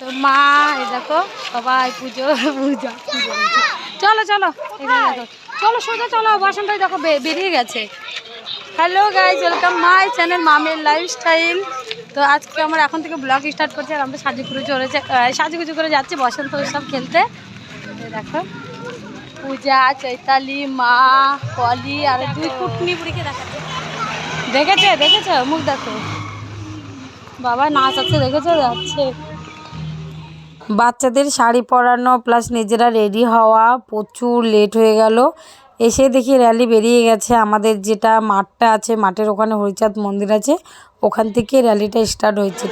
তো মা, এই দেখো, সবাই পুজো পুজো চলো চলো দেখো। চলো, সোজা চলো, বাসনটাই দেখো বেরিয়ে গেছে। Hello guys welcome my channel মামের লাইফস্টাইল তো আজকে আমরা এখন থেকে ব্লগ স্টার্ট করছি, আর আমরা সাজুগুজু চলেছে সাজুগুজু করে যাচ্ছি, বসন্ত উৎসব খেলতে। দেখো, পূজা, চৈতালি, মা, পলি, আর দুই কুটনি বুড়িকে দেখাচ্ছে। দেখেছে, দেখেছ? মুখ দেখো। বাবা, নাচ আছে, দেখেছ? যাচ্ছে। বাচ্চাদের শাড়ি পরানো প্লাস নিজেরা রেডি হওয়া প্রচুর লেট হয়ে গেল। এসে দেখি র্যালি বেরিয়ে গেছে। আমাদের যেটা মাঠটা আছে মাঠের ওখানে হরিচাঁদ মন্দির আছে ওখান থেকে র্যালিটা স্টার্ট হয়েছে।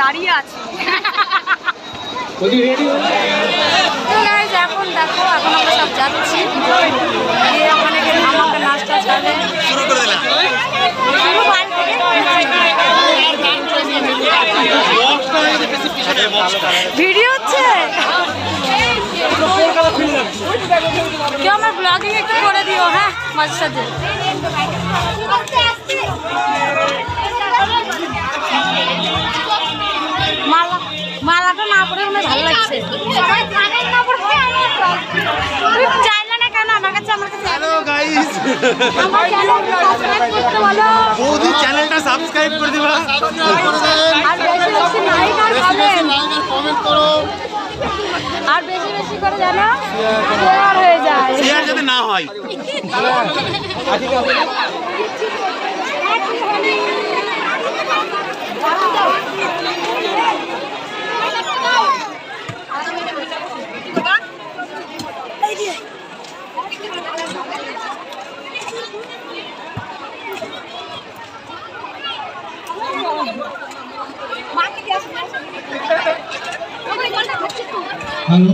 দাঁড়িয়ে আছি এখন দেখো এখন আমরা সব যাচ্ছি। ভিডিও হচ্ছে? কেউ আমার ব্লগিং একটু করে দিও হ্যাঁ মাঝে সাঝে। মালা মালাটা না পরে আমার ভালো লাগছে। চাইলে না কেন? আমার কাছে আমার কাছে হ্যালো গাইস আমার চ্যানেলটা সাবস্ক্রাইব করতে বলো। বৌদি চ্যানেলটা সাবস্ক্রাইব করে দিবা। আর বেশি বেশি কমেন্ট কমেন্ট করো আর বেশি বেশি করে জানো শেয়ার হয়ে যায়। শেয়ার যদি না হয়। হ্যালো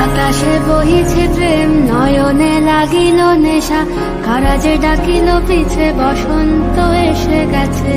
আকাশে বহিছে প্রেম নয়নে লাগিল নেশা কারাজে ডাকিল পিছে বসন্ত এসে গেছে।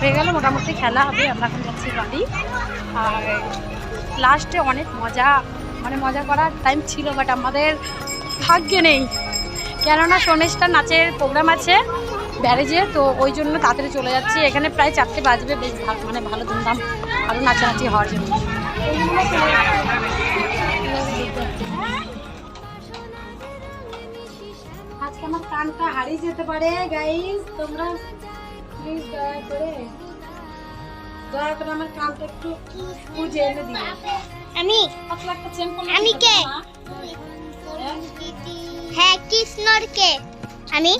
হয়ে গেল, মোটামুটি খেলা হবে, আমরা এখন যাচ্ছি বাড়ি আর লাস্টে অনেক মজা মানে মজা করার টাইম ছিল বাট আমাদের ভাগ্যে নেই। কেননা সোনেশটা নাচের প্রোগ্রাম আছে ব্যারেজে, তো ওই জন্য তাড়াতাড়ি চলে যাচ্ছি। এখানে প্রায় চারটে বাজবে, বেশ মানে ভালো ধুমধাম আরও নাচানাচি হওয়ার জন্য। আজকে আমার কানটা হারিয়ে যেতে পারে গাইস তোমরা প্লিজ দয়া করে দয়া করে আমার কানটা একটু বুঝে এনে দিও। আমি আমি ঠিক কে? হ্যাঁ কৃষ্ণর কে? আমি?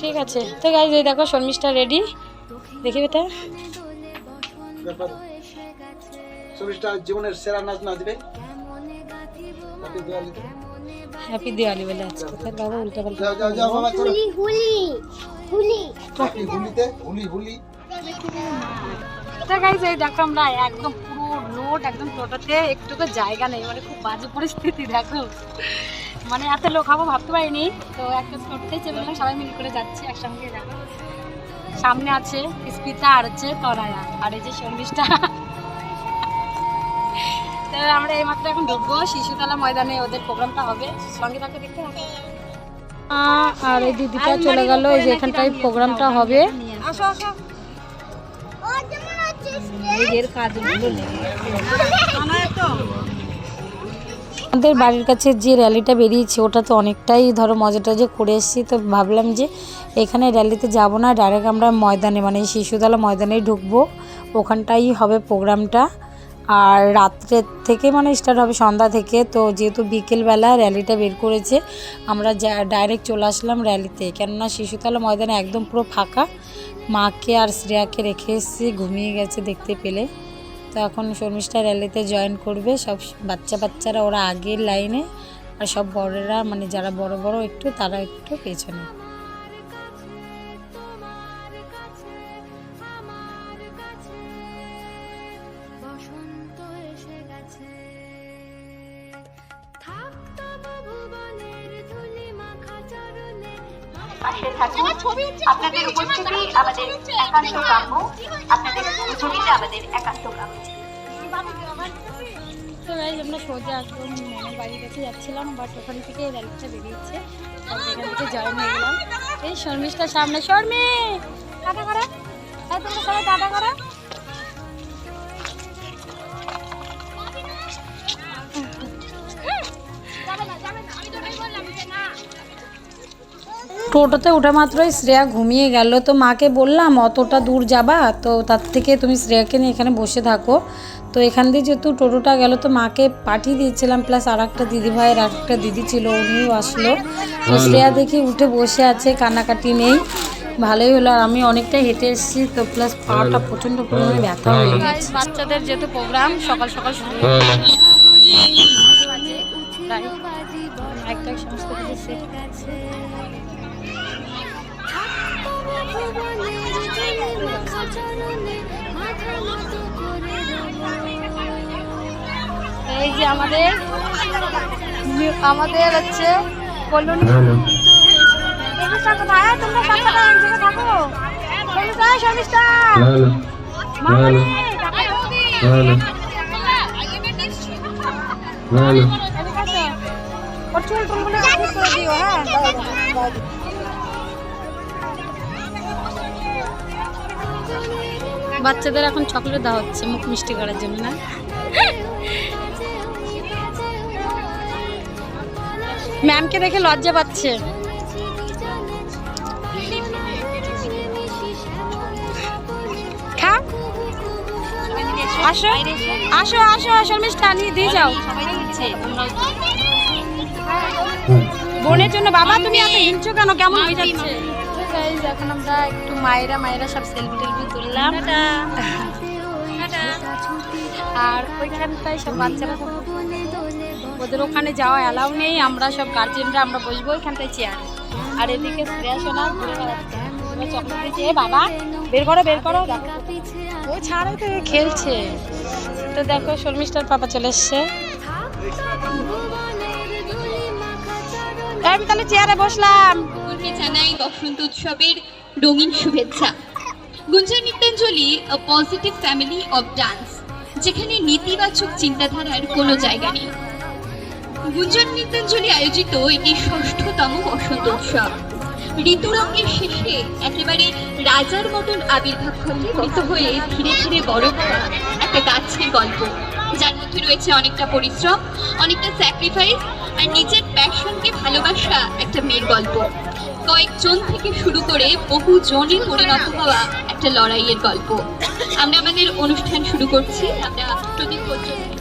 ঠিক আছে। তো গাইজ এই দেখো শর্মিষ্ঠা রেডি দেখি বেটা সবিশটা জীবনের সেরা নাচ নাচবে হ্যাপি দিওয়ালি বলে আজকে। তার বাবা উল্টা পাল্টা যাও যাও যাও বাবা চলো। হুলি হুলি। হুলি। আপনি হুলিতে হুলি হুলি। তো গাইজ এই দেখো আমরা একদম পুরো লোড একদম টোটোতে একটুকু জায়গা নেই মানে খুব বাজে পরিস্থিতি দেখো। মানে এত লোক হব ভাবতে পারিনি। তো একটা চেপে গেলাম সবাই মিলে করে যাচ্ছি একসঙ্গে দেখো। সামনে আছে স্পিতা আর হচ্ছে তরায়া আর এই যে শর্মিষ্ঠা। তো আমরা এইমাত্র এখন ঢুকবো শিশুতলা ময়দানে ওদের প্রোগ্রামটা হবে। সঙ্গে থাকতে দেখতে হবে আর এই দিদিটা চলে গেল এই যে এখানটায় প্রোগ্রামটা হবে। আমাদের বাড়ির কাছে যে র্যালিটা বেরিয়েছে ওটা তো অনেকটাই ধরো মজাটা যে করে এসেছি। তো ভাবলাম যে এখানে র্যালিতে যাব না ডাইরেক্ট আমরা ময়দানে মানে শিশুতলা ময়দানেই ঢুকবো। ওখানটাই হবে প্রোগ্রামটা। আর রাত্রের থেকে মানে স্টার্ট হবে সন্ধ্যা থেকে, তো যেহেতু বিকেলবেলা র্যালিটা বের করেছে, আমরা ডাইরেক্ট চলে আসলাম র্যালিতে কেননা শিশুতলা ময়দানে একদম পুরো ফাঁকা। মাকে আর শ্রেয়াকে রেখে এসেছি, ঘুমিয়ে গেছে দেখতে পেলে। তো এখন শর্মিষ্ঠা র্যালিতে জয়েন করবে, সব বাচ্চা বাচ্চারা, ওরা আগের লাইনে আর সব বড়রা মানে যারা বড় বড়, একটু তারা একটু পেছনে। আপনাদের উপস্থিতি আমাদের একান্ত কাম্য। আপনাদের উপস্থিতি আমাদের একান্ত কাম্য। আমরা সোজা একদম বাড়ির কাছে যাচ্ছিলাম বাট ওখান থেকে র্যালিটা বেরিয়েছে। এখান থেকে জয়েন হয়ে গেলাম এই শর্মিষ্ঠার সামনে, শর্মি! টাটা করা। হ্যাঁ তোমরা সবাই টাটা করা। টোটোতে ওঠা মাত্রই শ্রেয়া ঘুমিয়ে গেল। তো মাকে বললাম অতটা দূর যাবা? তো তার থেকে তুমি শ্রেয়াকে নিয়ে এখানে বসে থাকো। তো এখান দিয়ে যেহেতু টোটোটা গেল তো মাকে পাঠিয়ে দিয়েছিলাম। প্লাস আর একটা দিদিভাইয়ের আর একটা দিদি ছিল উনিও আসলো। তো শ্রেয়া দেখি উঠে বসে আছে কান্নাকাটি নেই। ভালোই হলো আর আমি অনেকটা হেঁটে এসেছি তো প্লাস পাটা প্রচণ্ড পরিমাণে ব্যথা হয়ে গেছে। বাচ্চাদের যেহেতু প্রোগ্রাম সকাল সকাল শুরু হয়ে গেছে। একটা সমস্ত কিছু এই যে আমাদের আমাদের হচ্ছে বলুন। এদিকে আসো। ওর চুল টুলগুলো করে দিও হ্যাঁ বাচ্চাদের এখন চকলেট দেওয়া হচ্ছে মুখ মিষ্টি করার জন্য না? ম্যামকে দেখে লজ্জা পাচ্ছে। আসো। আসো আসো আসো মিষ্টি আনিয়ে দিয়ে যাও। বোনের জন্য বাবা তুমি এত হিংসো কেন? কেমন হয়ে যাচ্ছে? এখন আমরা একটু মায়েরা মায়েরা সব সেলফি টেলফি তুললাম। আর ওইখানটায় সব বাচ্চারা ওদের ওখানে যাওয়া অ্যালাউ নেই আমরা সব গার্জেনরা আমরা বসবো ওইখানটায় চেয়ারে আর এদিকে ঘুরে বেড়াচ্ছে। চকলেট বাবা বের করো বের করো। ও ছাড়ে তো খেলছে। তো দেখো শর্মিষ্ঠার পাপা চলে এসছে। আমি তাহলে চেয়ারে বসলাম। বসন্ত উৎসবের রঙিন শুভেচ্ছা। Gunjan Nrityanjali positive family of dance যেখানে নেতিবাচক চিন্তাধারার কোনো জায়গা নেই। গুঞ্জন নৃত্যাঞ্জলি আয়োজিত এটি ষষ্ঠতম বসন্ত উৎসব। ঋতুরঙ্গের শেষে একেবারে রাজার মতন আবির্ভাব ঘটে হয়ে ধীরে ধীরে বড় হওয়া একটা গাছের গল্প। যার মধ্যে রয়েছে অনেকটা পরিশ্রম, অনেকটা স্যাক্রিফাইস আর নিজের প্যাশনকে ভালোবাসা একটা মেয়ের গল্প। কয়েকজন থেকে শুরু করে বহু জনে পরিণত হওয়া একটা লড়াইয়ের গল্প। আমরা আমাদের অনুষ্ঠান শুরু করছি। আমরা প্রদীপ পর্যন্ত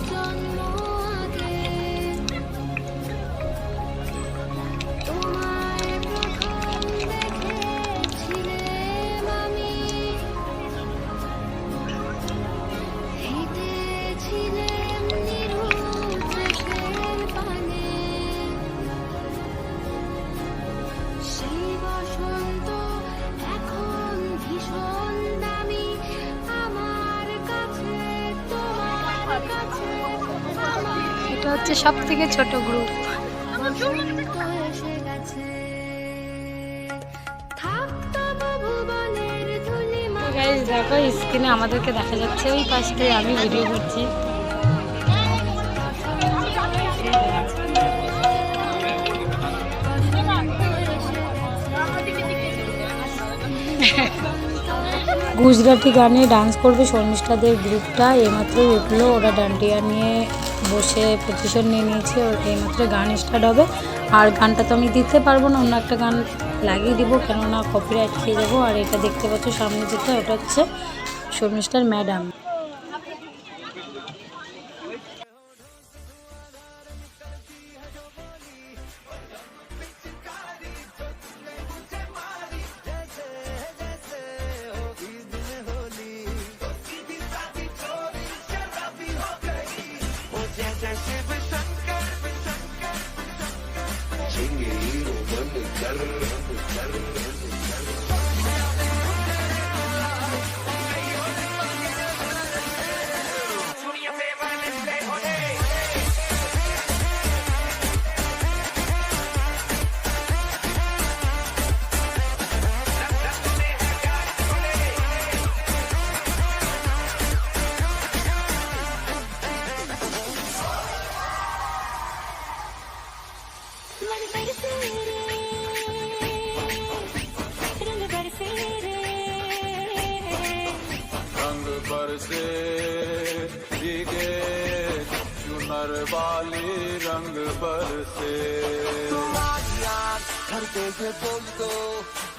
এটা হচ্ছে সব থেকে ছোট গ্রুপ দেখো স্ক্রিনে আমাদেরকে দেখা যাচ্ছে। ওই পাশে আমি ভিডিও করছি। গুজরাটি গানে ডান্স করবে শর্মিষ্ঠাদের গ্রুপটা। এইমাত্র উঠল ওরা ডান্ডিয়া নিয়ে বসে পজিশন নিয়ে নিয়েছে। ওর এইমাত্র গান স্টার্ট হবে। আর গানটা তো আমি দিতে পারব না, অন্য একটা গান লাগিয়ে দিব। কেননা কপিরাইট খেয়ে যাব। আর এটা দেখতে পাচ্ছ সামনে যেটা, ওটা হচ্ছে শর্মিষ্ঠার ম্যাডাম Gracias.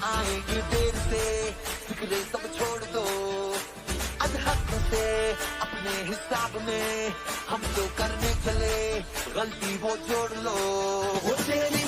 आएँगे देर से। फिक्रे सब छोड़ दो। अधहक से अपने हिसाब में हम तो करने चले। गलती वो जोड़ लो। वो तेरी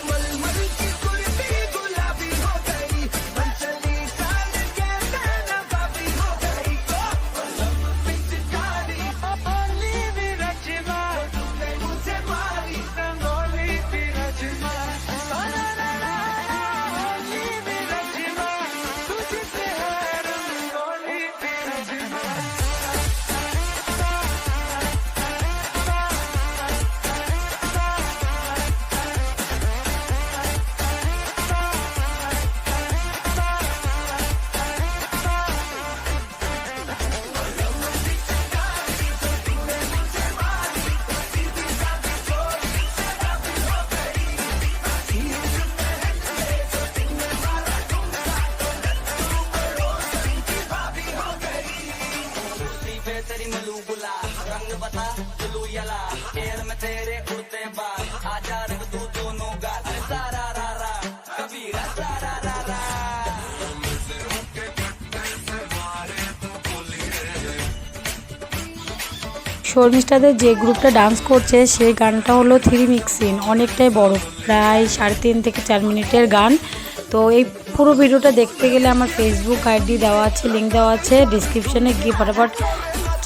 শর্মিষ্ঠাদের যে গ্রুপটা ডান্স করছে, সেই গানটা হলো থ্রি মিক্সিন অনেকটাই বড়, প্রায় সাড়ে তিন থেকে চার মিনিটের গান। তো এই পুরো ভিডিওটা দেখতে গেলে আমার ফেসবুক আইডি দেওয়া আছে লিঙ্ক দেওয়া আছে ডিসক্রিপশানে গিয়ে ফটাফট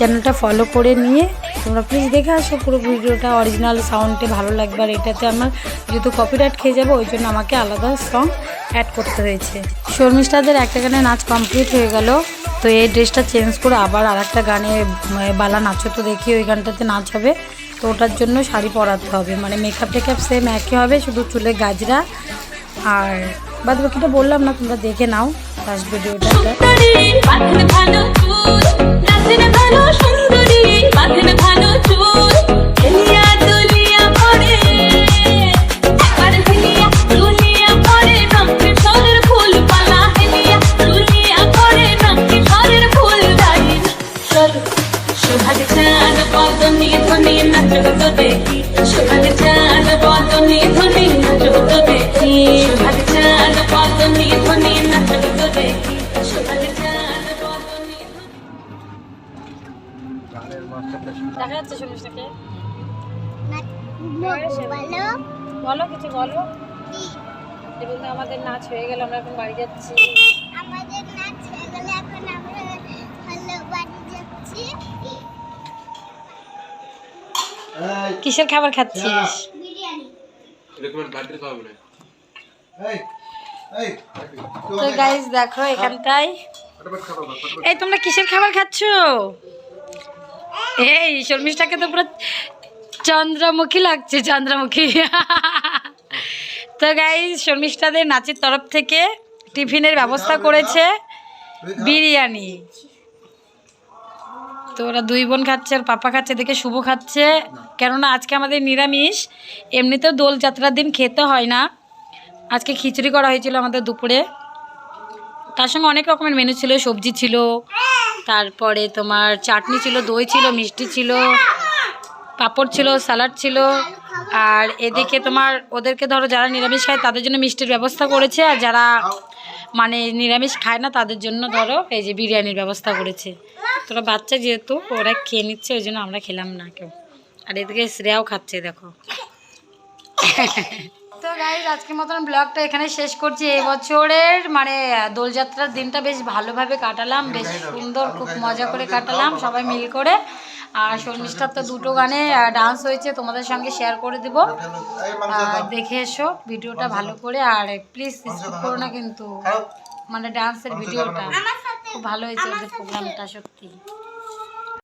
চ্যানেলটা ফলো করে নিয়ে তোমরা প্লিজ দেখে আসো পুরো ভিডিওটা অরিজিনাল সাউন্ডে ভালো লাগবে। আর এটাতে আমার যেহেতু কপিরাইট খেয়ে যাব, ওই জন্য আমাকে আলাদা সং অ্যাড করতে হয়েছে। শর্মিষ্ঠাদের একটা গানে নাচ কমপ্লিট হয়ে গেল, তো এই ড্রেসটা চেঞ্জ করে আবার আর একটা গানে বালা নাচো তো দেখি ওই গানটাতে নাচ হবে। তো ওটার জন্য শাড়ি পরাতে হবে মানে মেকআপ টেকআপ সেম একই হবে, শুধু চুলে গাজরা। আর বাদ বাকিটা বললাম না, তোমরা দেখে নাও ফার্স্ট ভিডিওটা বাঁধেন ভালো সুন্দরী বাঁধেন ভালো বলো? কিছু বলো কি? এবং আমাদের নাচ হয়ে গেল আমরা এখন বাড়ি যাচ্ছি। আমাদের নাচ হয়ে গেলে এখন আমরা হলো বাড়ি যাচ্ছি। কিসের খাবার খাচ্ছিস? বিরিয়ানি। এই এই তো গাইজ দেখো এখানটায়। এই তোমরা কিসের খাবার খাচ্ছ? এই শর্মিষ্ঠাকে তো পুরো চন্দ্রমুখী লাগছে চন্দ্রমুখী। তো গাইজ শর্মিষ্ঠাদের নাচের তরফ থেকে টিফিনের ব্যবস্থা করেছে বিরিয়ানি। তো ওরা দুই বোন খাচ্ছে, আর পাপা খাচ্ছে দেখে শুভ খাচ্ছে। কেননা আজকে আমাদের নিরামিষ, এমনিতেও দোল যাত্রার দিন খেতে হয় না। আজকে খিচুড়ি করা হয়েছিল আমাদের দুপুরে। তার সঙ্গে অনেক রকমের মেনু ছিল, সবজি ছিল, তারপরে তোমার চাটনি ছিল, দই ছিল, মিষ্টি ছিল পাঁপড় ছিল স্যালাড ছিল, আর এদিকে তোমার ওদেরকে ধরো যারা নিরামিষ খায় তাদের জন্য মিষ্টির ব্যবস্থা করেছে, আর যারা মানে নিরামিষ খায় না তাদের জন্য ধরো এই যে বিরিয়ানির ব্যবস্থা করেছে। তোরা বাচ্চা যেহেতু, ওরা খেয়ে নিচ্ছে, ওই জন্য আমরা খেলাম না কেউ। আর এদিকে শ্রেয়াও খাচ্ছে, দেখো। তো গাইজ আজকের মতন ব্লগটা এখানে শেষ করছি। এই বছরের মানে দোলযাত্রার দিনটা বেশ ভালোভাবে কাটালাম, বেশ সুন্দর, খুব মজা করে কাটালাম, সবাই মিল করে। আর শর্মিষ্ঠার তো দুটো গানে ডান্স হয়েছে তোমাদের সঙ্গে শেয়ার করে দেব। আর দেখে এসো ভিডিওটা ভালো করে আর প্লিজ স্কিপ করো না কিন্তু। মানে ডান্সের ভিডিওটা। খুব ভালো হয়েছে ওদের প্রোগ্রামটা সত্যি।